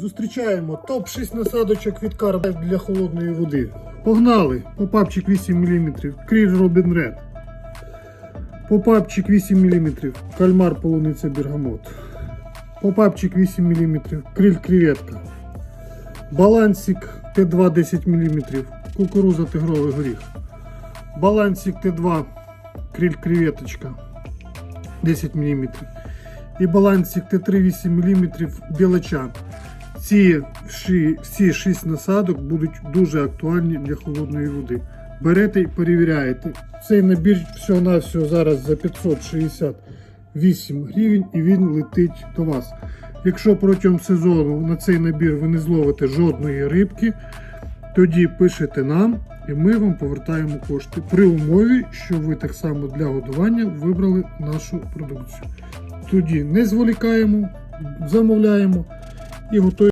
Зустрічаємо топ-6 насадочок від карп для холодної води. Погнали! Попапчик 8 мм, кріль Робін Ред. Попапчик 8 мм, кальмар полуниця бергамот. Попапчик 8 мм, криль креветка. Балансик Т2 10 мм, кукуруза тигровий горіх. Балансик Т2, криль креветочка 10 мм. І балансик Т3 8 мм білоча. Ці всі 6 насадок будуть дуже актуальні для холодної води. Берете і перевіряєте. Цей набір всього-навсього зараз за 568 гривень і він летить до вас. Якщо протягом сезону на цей набір ви не зловите жодної рибки, тоді пишете нам і ми вам повертаємо кошти при умові, що ви так само для годування вибрали нашу продукцію. Тоді не зволікаємо, замовляємо і готуємо.